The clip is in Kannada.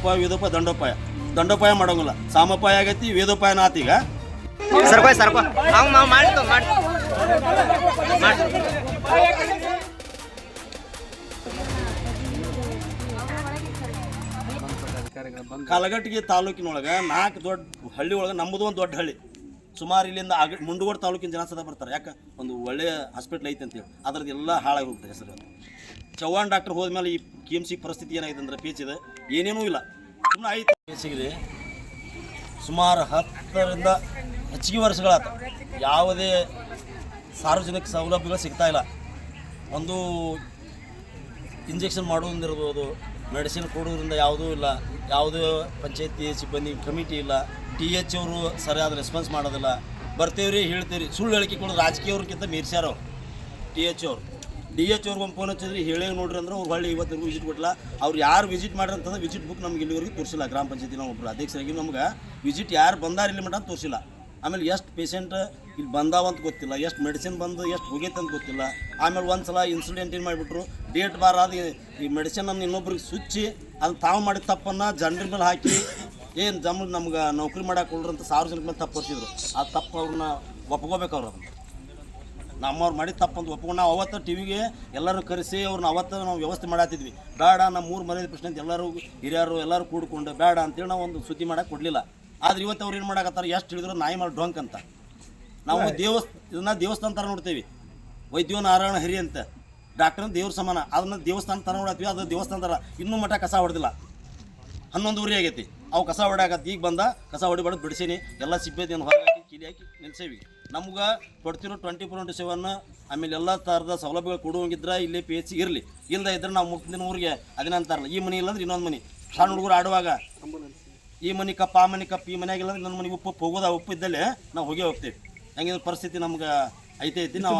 ಸಾಮೋಪಾಯ ವೇದೋಪಾಯ ದಂಡೋಪಾಯ. ದಂಡೋಪಾಯ ಮಾಡೋಂಗಿಲ್ಲ. ಸಾಮೋಪಾಯ ಆಗೈತಿ ವೇದೋಪಾಯ ಸರ್ಕೋ ಸರ್ಕೋ. ನಾವು ಮಾಡ್ತೋ ಮಾಡ್ತೋ ಕಲಗಟ್ಟಿಗೆ ತಾಲೂಕಿನೊಳಗೆ ನಾಲ್ಕು ದೊಡ್ಡ ಹಳ್ಳಿ ಒಳಗೆ ನಮ್ಮದು ಒಂದು ದೊಡ್ಡ ಹಳ್ಳಿ. ಸುಮಾರು ಇಲ್ಲಿಂದ ಆಗ ಮುಂಡಗೋಡ ತಾಲೂಕಿನ ಜನ ಸದಾ ಬರ್ತಾರೆ. ಯಾಕೆ? ಒಂದು ಒಳ್ಳೆಯ ಹಾಸ್ಪಿಟ್ಲ್ ಐತೆ ಅಂತೇಳಿ ಅದ್ರದ್ದು ಎಲ್ಲ ಹಾಳಾಗಿ ಹೋಗ್ತದೆ ಹೆಸರು. ಚೌಹಾಣ್ ಡಾಕ್ಟರ್ ಹೋದ್ಮೇಲೆ ಈ ಕೆ ಎಂ ಸಿ ಪರಿಸ್ಥಿತಿ ಏನಾಗಿದೆ ಅಂದ್ರೆ ಪೇಚ್ ಇದೆ. ಏನೇನೂ ಇಲ್ಲ. ಸುಮ್ಮನೆ ಐತೆ ಪೇಚಿಗಿದೆ ಸುಮಾರು ಹತ್ತರಿಂದ ಹೆಚ್ಚಿಗೆ ವರ್ಷಗಳಾತ. ಯಾವುದೇ ಸಾರ್ವಜನಿಕ ಸೌಲಭ್ಯಗಳು ಸಿಗ್ತಾ ಇಲ್ಲ. ಒಂದು ಇಂಜೆಕ್ಷನ್ ಮಾಡೋದ್ರಿರ್ಬೋದು ಮೆಡಿಸಿನ್ ಕೊಡೋದ್ರಿಂದ ಯಾವುದೂ ಇಲ್ಲ. ಯಾವುದೇ ಪಂಚಾಯತಿ ಸಿಬ್ಬಂದಿ ಕಮಿಟಿ ಇಲ್ಲ. ಟಿ ಎಚ್ ಅವರು ಸರಿಯಾದ ರೆಸ್ಪಾನ್ಸ್ ಮಾಡೋದಿಲ್ಲ. ಬರ್ತೀವ್ರಿ ಹೇಳ್ತೀವಿ ಸುಳ್ಳು ಹೇಳಿಕೆ ಕೊಡೋದು ರಾಜಕೀಯವ್ರಿಗಿಂತ ಮೀರ್ಸ್ಯಾರ ಅವ್ರು. ಟಿ ಎಚ್ ಅವ್ರು. ಡಿ ಎಚ್ ಅವ್ರಿಗೆ ಫೋನ್ ಹಚ್ಚಿದ್ರಿ ಹೇಳಿ ನೋಡ್ರಿ ಅಂದ್ರೆ ಅವ್ರು ಹೊಳ್ಳಿ ಇವತ್ತಿಗೂ ವಿಸಿಟ್ ಕೊಟ್ಟಲ್ಲ. ಅವ್ರು ಯಾರು ವಿಸಿಟ್ ಮಾಡ್ರಿ ಅಂತಂದ್ರೆ ವಿಸಿಟ್ ಬುಕ್ ನಮ್ಗೆ ಇಲ್ಲಿವರೆಗೂ ತೋರಿಸಿಲ್ಲ. ಗ್ರಾಮ ಪಂಚಾಯತಿ ನಾವು ಒಬ್ಬರು ಅಧ್ಯಕ್ಷರಾಗಿ ನಮ್ಗೆ ವಿಸಿಟ್ ಯಾರು ಬಂದಾರ ಇಲ್ಲಿ ಮಟ್ಟ ತೋರಿಸಿಲ್ಲ. ಆಮೇಲೆ ಎಷ್ಟು ಪೇಷಂಟ್ ಇಲ್ಲಿ ಬಂದಾವ ಅಂತ ಗೊತ್ತಿಲ್ಲ. ಎಷ್ಟು ಮೆಡಿಸಿನ್ ಬಂದು ಎಷ್ಟು ಹೋಗೈತೆ ಅಂತ ಗೊತ್ತಿಲ್ಲ. ಆಮೇಲೆ ಒಂದು ಸಲ ಇನ್ಸಿಡೆಂಟ್ ಏನು ಮಾಡಿಬಿಟ್ರು? ಡೇಟ್ ಬಾರ್ ಅದು ಈ ಮೆಡಿಸಿನನ್ನು ಇನ್ನೊಬ್ರಿಗೆ ಸುಚ್ಚಿ, ಅದು ತಾವು ಮಾಡಿದ ತಪ್ಪನ್ನು ಜನರ ಮೇಲೆ ಹಾಕಿ ಏನು ಜಮ್ ನಮ್ಗೆ ನೌಕರಿ ಮಾಡಕ್ಕೆ ಕೊಡ್ರಿ ಅಂತ ಸಾರ್ವಜನಿಕ ಮೇಲೆ ತಪ್ಪು ಹೊರಿಸಿದ್ರು ಆ ತಪ್ಪು ಅವ್ರನ್ನ ಒಪ್ಕೋಬೇಕು ಅವ್ರು ಅದನ್ನು. ನಮ್ಮವ್ರು ಮಾಡಿದ ತಪ್ಪು ಅಂತ ಒಪ್ಕೊಂಡು ನಾವು ಅವತ್ತು ಟಿ ವಿಗೆ ಎಲ್ಲರೂ ಕರೆಸಿ ಅವ್ರನ್ನ ಅವತ್ತು ನಾವು ವ್ಯವಸ್ಥೆ ಮಾಡಾತಿದ್ವಿ. ಬೇಡ ನಮ್ಮ ಮೂರು ಮರ್ಯಾದೆ ಪ್ರಶ್ನೆ ಅಂತ ಎಲ್ಲರೂ ಹಿರಿಯರು ಎಲ್ಲರೂ ಕೂಡ್ಕೊಂಡು ಬೇಡ ಅಂತೇಳಿ ನಾವು ಒಂದು ಸುದ್ದಿ ಮಾಡಕ್ಕೆ ಕೊಡಲಿಲ್ಲ. ಆದ್ರೆ ಇವತ್ತು ಅವ್ರು ಏನು ಮಾಡಕತ್ತಾರೆ? ಎಷ್ಟು ಹೇಳಿದ್ರು ನಾಯಿ ಮಾಡಿ ಡೊಂಕ್ ಅಂತ. ನಾವು ದೇವಸ್ ಇದನ್ನ ದೇವಸ್ಥಾನ ಥರ ನೋಡ್ತೀವಿ. ವೈದ್ಯೋ ನಾರಾಯಣ ಹರಿ ಅಂತ. ಡಾಕ್ಟರ್ ದೇವ್ರ ಸಮಾನ. ಅದನ್ನ ದೇವಸ್ಥಾನ ಥರ ನೋಡತ್ತೀವಿ ಅದು ದೇವಸ್ಥಾನ ಥರ ಇನ್ನೂ ಮಠ ಕಸ ಹೊಡೆದಿಲ್ಲ. ಹನ್ನೊಂದುವರೆ ಆಗೈತಿ. ಅವು ಕಸ ಹೊಡ್ಯಾಕತ್ತಿ. ಈಗ ಬಂದ ಕಸ ಹೊಡಿಬಾರ್ದು ಬಿಡಿಸೀನಿ. ಎಲ್ಲ ಸಿಬ್ಬಂದಿ ಹೊರಗೆ ಹಾಕಿ, ಕೀಲಿ ಹಾಕಿ ನಿಲ್ಸೇವಿ. ನಮ್ಗೆ ಕೊಡ್ತಿರೋ ಟ್ವೆಂಟಿ ಫೋರ್ ಇಂಟು ಸೆವೆನ್ ಆಮೇಲೆ ಎಲ್ಲ ಥರದ ಸೌಲಭ್ಯಗಳು ಕೊಡುವಂಗಿದ್ರೆ ಇಲ್ಲಿ ಪಿ ಎಚ್ ಇರಲಿ. ಇಲ್ಲದೆ ಇದ್ರೆ ನಾವು ಮುಕ್ತಿನ ಊರಿಗೆ ಅದನ್ನ ಅಂತಾರಲ್ಲ ಈ ಮನೆ ಇಲ್ಲಂದ್ರೆ ಇನ್ನೊಂದು ಮನೆ. ಸಣ್ಣ ಹುಡುಗರು ಆಡುವಾಗ ಈ ಮನೆ ಕಪ್ಪ, ಆ ಮನೆ ಕಪ್ ಈ ಮನೆಯಾಗ ಇಲ್ಲಂದ್ರೆ ನನ್ನ ಮನೆಗೆ ಉಪ್ಪು. ಹೋಗೋದ ಉಪ್ಪು ಇದ್ದಲ್ಲೇ ನಾವು ಹೋಗಿ ಹೋಗ್ತೀವಿ. ಹೆಂಗಿದ್ರೆ ಪರಿಸ್ಥಿತಿ ನಮ್ಗೆ ಐತೆ ಐತಿ ನಾವು